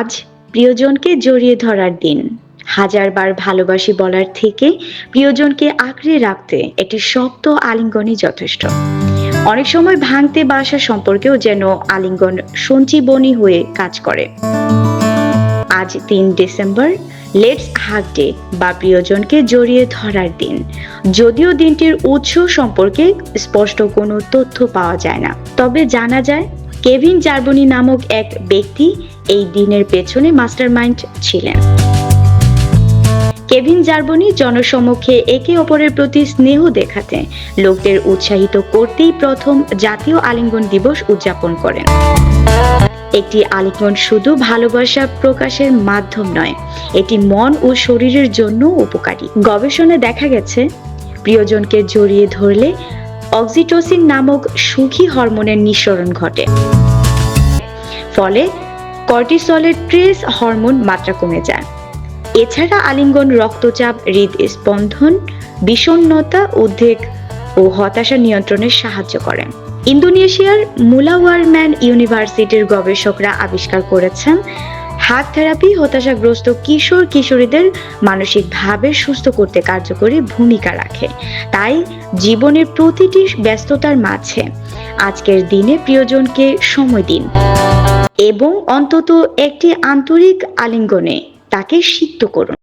আজ প্রিয়জনকে জড়িয়ে ধরার দিন। হাজারবার ভালোবাসি বলার থেকে প্রিয়জনকে আঁকড়ে রাখতে একটি শক্ত আলিঙ্গনই যথেষ্ট। অনেক সময় ভাঙতে বাসা সম্পর্কেও যেন আলিঙ্গন সঞ্জীবনী হয়ে কাজ করে। আজ তিন ডিসেম্বর, লেটস হাগ ডে বা প্রিয়জনকে জড়িয়ে ধরার দিন। যদিও দিনটির উৎস সম্পর্কে স্পষ্ট কোনো তথ্য পাওয়া যায় না, তবে জানা যায় কেভিন জার্বনি নামক এক ব্যক্তি এই দিনের পেছনে মাস্টারমাইন্ড ছিলেন। কেভিন জার্বনি জনসমক্ষে একে অপরের প্রতি স্নেহ দেখাতে, লোকদের উৎসাহিত করতেই প্রথম জাতীয় আলিঙ্গন দিবস উদযাপন করেন। একটি আলিঙ্গন শুধু ভালোবাসা প্রকাশের মাধ্যম নয়, এটি মন ও শরীরের জন্য উপকারী। গবেষণায় দেখা গেছে, প্রিয়জনকে জড়িয়ে ধরলে অক্সিটোসিন নামক সুখী হরমোনের নিঃসরণ ঘটে। ফলে কর্টিসলের ট্রেস হরমোন মাত্রা কমে যায়। এছাড়া আলিঙ্গন, রক্তচাপ হৃদ হৃদস্পন্দন, বিষণ্ণতা, উদ্বেগ ও হতাশা নিয়ন্ত্রণে সাহায্য করে। ইন্দোনেশিয়ার মুলাওয়ারম্যান ইউনিভার্সিটির গবেষকরা আবিষ্কার করেছেন হাত থেরাপি হতাশাগ্রস্ত কিশোর কিশোরীদের মানসিকভাবে সুস্থ করতে কার্যকরী ভূমিকা রাখে। তাই জীবনের প্রতিটি ব্যস্ততার মাঝে আজকের দিনে প্রিয়জনকে সময় দিন এবং অন্তত একটি আন্তরিক আলিঙ্গনে তাকে সিদ্ধ করুন।